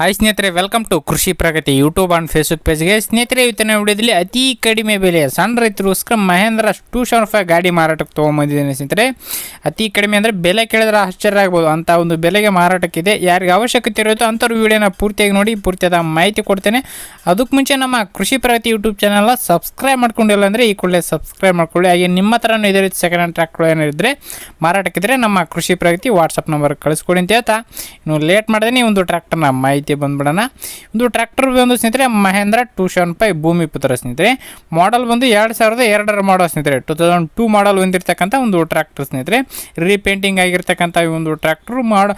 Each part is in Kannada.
ಹಾಯ್ ಸ್ನೇಹಿತರೆ welcome to Krishi Pragati YouTube and Facebook ಪೇಜ್ಗೆ ಸ್ನೇಹಿತರೆ, ಇವತ್ತಿನ ವಿಡಿಯೋದಲ್ಲಿ ಅತಿ ಕಡಿಮೆ ಬೆಲೆಯ ಸಣ್ಣ ರೈತರಿಗೋಸ್ಕರ ಮಹೇಂದ್ರ ಟೂ ಸೆವೆನ್ ಫೈವ್ ಗಾಡಿ ಮಾರಾಟಕ್ಕೆ ತೊಗೊಂಬಂದಿದ್ದೀನಿ ಸ್ನೇಹಿತರೆ. ಅತಿ ಕಡಿಮೆ ಅಂದರೆ ಬೆಲೆ ಕೇಳಿದ್ರೆ ಆಶ್ಚರ್ಯ ಆಗ್ಬೋದು. ಅಂತ ಒಂದು ಬೆಲೆಗೆ ಮಾರಾಟಕ್ಕಿದೆ. ಯಾರಿಗೆ ಅವಶ್ಯಕತೆ ಇರುತ್ತೋ ಅಂಥವ್ರು ವಿಡಿಯೋನ ಪೂರ್ತಿಯಾಗಿ ನೋಡಿ, ಪೂರ್ತಿಯಾದ ಮಾಹಿತಿ ಕೊಡ್ತೇನೆ. ಅದಕ್ಕೆ ಮುಂಚೆ ನಮ್ಮ ಕೃಷಿ ಪ್ರಗತಿ ಯೂಟ್ಯೂಬ್ ಚಾನಲ್ನ ಸಬ್ಸ್ಕ್ರೈಬ್ ಮಾಡ್ಕೊಂಡಿಲ್ಲ ಅಂದರೆ ಈ ಕೂಡಲೇ ಸಬ್ಸ್ಕ್ರೈಬ್ ಮಾಡ್ಕೊಳ್ಳಿ. ಹಾಗೆ ನಿಮ್ಮ ಹತ್ರನೂ ಇದೇ ರೀತಿ ಸೆಕೆಂಡ್ ಹ್ಯಾಂಡ್ ಟ್ರ್ಯಾಕ್ಟರ್ ಏನಿದ್ರೆ ಮಾರಾಟಕ್ಕಿದ್ರೆ ನಮ್ಮ ಕೃಷಿ ಪ್ರಗತಿ ವಾಟ್ಸಪ್ ನಂಬರ್ ಕಳಿಸ್ಕೊಡಿ ಅಂತ ಹೇಳ್ತಾ. ಇನ್ನು ಲೇಟ್ ಮಾಡಿದೆ ಒಂದು ಟ್ರ್ಯಾಕ್ಟರ್ನ ಮಾಹಿತಿ ಬಂದ್ಬಿಡೋಣ. ಒಂದು ಟ್ರ್ಯಾಕ್ಟರ್ ಒಂದು ಸ್ನೇಹಿತರೆ, ಮಹೇಂದ್ರ ಟೂ ಸೆವೆನ್ ಫೈವ್ ಭೂಮಿ ಪುತ್ರ ಸ್ನೇಹಿತರೆ. ಮಾಡಲ್ ಬಂದು ಎರಡು ಸಾವಿರದ ಎರಡರ ಮಾಡಲ್ ಸ್ನೇಹಿತರೆ. ಟೂ ತೌಸಂಡ್ ಟೂ ಮಾಡಲ್ ಹೊಂದಿರತಕ್ಕಂಥ ಒಂದು ಟ್ರ್ಯಾಕ್ಟರ್ ಸ್ನೇಹಿತರೆ. ರೀಪೇಂಟಿಂಗ್ ಆಗಿರ್ತಕ್ಕಂಥ ಈ ಒಂದು ಟ್ರ್ಯಾಕ್ಟರ್ ಮಾಡ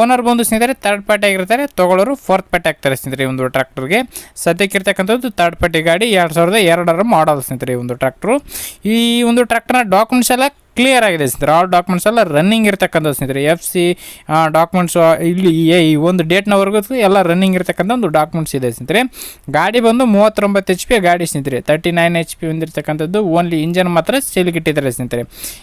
ಓನರ್ ಬಂದು ಸ್ನೇಹಿತರೆ ತರ್ಡ್ ಪಾರ್ಟಿ ಆಗಿರ್ತಾರೆ. ತಗೊಳ್ಳೋರು ಫೋರ್ತ್ ಪಾರ್ಟಿ ಆಗ್ತಾರೆ ಸ್ನೇಹಿತರೆ ಈ ಒಂದು ಟ್ರ್ಯಾಕ್ಟರ್ಗೆ ಸದ್ಯಕ್ಕಿರ್ತಕ್ಕಂಥದ್ದು ತರ್ಡ್ ಪಾರ್ಟಿ ಗಾಡಿ ಎರಡು ಸಾವಿರದ ಎರಡರ ಮಾಡಲ್ ಸ್ನೇಹಿತರೆ ಈ ಒಂದು ಟ್ರ್ಯಾಕ್ಟ್ರು ಈ ಒಂದು ಟ್ರ್ಯಾಕ್ಟರ್ನ ಡಾಕ್ಯುಮೆಂಟ್ಸ್ ಎಲ್ಲ ಕ್ಲಿಯರ್ ಆಗಿದೆ ಸ್ನೇಹಿತರೆ. ಆ ಡಾಕ್ಯುಮೆಂಟ್ಸ್ ಎಲ್ಲ ರನ್ನಿಂಗ್ ಇರ್ತಕ್ಕಂಥ ಸ್ನೇಹಿತರೆ. ಎಫ್ ಸಿ ಡಾಕ್ಯುಮೆಂಟ್ಸ್ ಇಲ್ಲಿ ಈ- ಒಂದು ಡೇಟ್ನವರೆಗೂ ಎಲ್ಲ ರನ್ನಿಂಗ್ ಇರತಕ್ಕಂಥ ಒಂದು ಡಾಕ್ಯುಮೆಂಟ್ಸ್ ಇದೆ ಸ್ನೇಹಿತರೆ. ಗಾಡಿ ಬಂದು ಮೂವತ್ತೊಂಬತ್ತು ಎಚ್ ಪಿ ಗಾಡಿ ಸ್ನೇಹಿತರೆ. ತರ್ಟಿ ನೈನ್ ಎಚ್ ಪಿ ಹೊಂದಿರತಕ್ಕಂಥದ್ದು. ಓನ್ಲಿ ಇಂಜನ್ ಮಾತ್ರ ಸೇಲಿಗಿಟ್ಟಿದ್ದಾರೆ ಸ್ನೇಹಿತರೆ.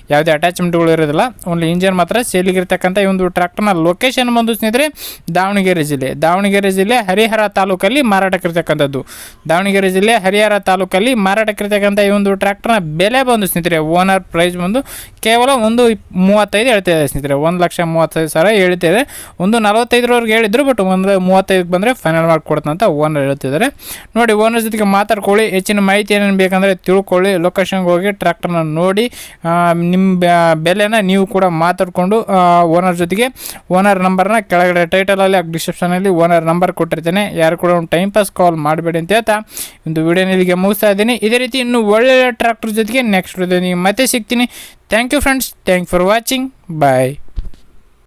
ಯಾವುದೇ ಅಟ್ಯಾಚ್ಮೆಂಟ್ಗಳು ಇರೋದಿಲ್ಲ. ಓನ್ಲಿ ಇಂಜನ್ ಮಾತ್ರ ಸೇಲಿಗಿರ್ತಕ್ಕಂಥ ಈ ಒಂದು ಟ್ರ್ಯಾಕ್ಟರ್ನ ಲೊಕೇಶನ್ ಬಂದು ಸ್ನೇಹಿತರೆ, ದಾವಣಗೆರೆ ಜಿಲ್ಲೆ. ದಾವಣಗೆರೆ ಜಿಲ್ಲೆ ಹರಿಹರ ತಾಲೂಕಲ್ಲಿ ಮಾರಾಟಕ್ಕಿರ್ತಕ್ಕಂಥದ್ದು ದಾವಣಗೆರೆ ಜಿಲ್ಲೆ ಹರಿಹರ ತಾಲೂಕಲ್ಲಿ ಮಾರಾಟಕ್ಕಿರ್ತಕ್ಕಂಥ ಈ ಒಂದು ಟ್ರ್ಯಾಕ್ಟರ್ನ ಬೆಲೆ ಬಂದು ಸ್ನೇಹಿತರೆ ಓನರ್ ಪ್ರೈಸ್ ಬಂದು ಕೇವಲ ಒಂದು ಮೂವತ್ತೈದು ಹೇಳ್ತಾ ಇದೆ ಸ್ನೇಹಿತರೆ. ಒಂದು ಲಕ್ಷ ಮೂವತ್ತೈದು ಸಾವಿರ ಹೇಳ್ತಿದೆ ಒಂದು ನಲವತ್ತೈದರವರೆಗೆ ಹೇಳಿದ್ರು ಬಟ್ ಒಂದು ಮೂವತ್ತೈದಕ್ಕೆ ಬಂದರೆ ಫೈನಲ್ ಅಂತ ಓನರ್ ಹೇಳ್ತಿದ್ದಾರೆ. ನೋಡಿ ಓನರ್ ಜೊತೆಗೆ ಮಾತಾಡ್ಕೊಳ್ಳಿ. ಹೆಚ್ಚಿನ ಮಾಹಿತಿ ಏನೇನು ಬೇಕಂದರೆ ತಿಳ್ಕೊಳ್ಳಿ. ಲೊಕೇಶನ್ಗೆ ಹೋಗಿ ಟ್ರ್ಯಾಕ್ಟರ್ನ ನೋಡಿ. ನಿಮ್ಮ ಬೆಲೆನ ನೀವು ಕೂಡ ಮಾತಾಡಿಕೊಂಡು ಓನರ್ ಜೊತೆಗೆ ಓನರ್ ನಂಬರ್ನ ಕೆಳಗಡೆ ಟೈಟಲಲ್ಲಿ ಡಿಸ್ಕ್ರಿಪ್ಷನಲ್ಲಿ ಓನರ್ ನಂಬರ್ ಕೊಟ್ಟಿರ್ತೇನೆ. ಯಾರು ಕೂಡ ಒಂದು ಟೈಮ್ ಪಾಸ್ ಕಾಲ್ ಮಾಡಬೇಡಿ ಅಂತ ಹೇಳ್ತಾ ಒಂದು ವಿಡಿಯೋನ ಇಲ್ಲಿಗೆ ಮುಗಿಸ್ತಾ ಇದ್ದೀನಿ. ಇದೇ ರೀತಿ ಇನ್ನೂ ಒಳ್ಳೆಯ ಟ್ರ್ಯಾಕ್ಟರ್ ಜೊತೆಗೆ ನೆಕ್ಸ್ಟ್ ವಿಡಿಯೋನಿಗೆ ಮತ್ತೆ ಸಿಗ್ತೀನಿ. Thank you friends. Thanks for watching. Bye.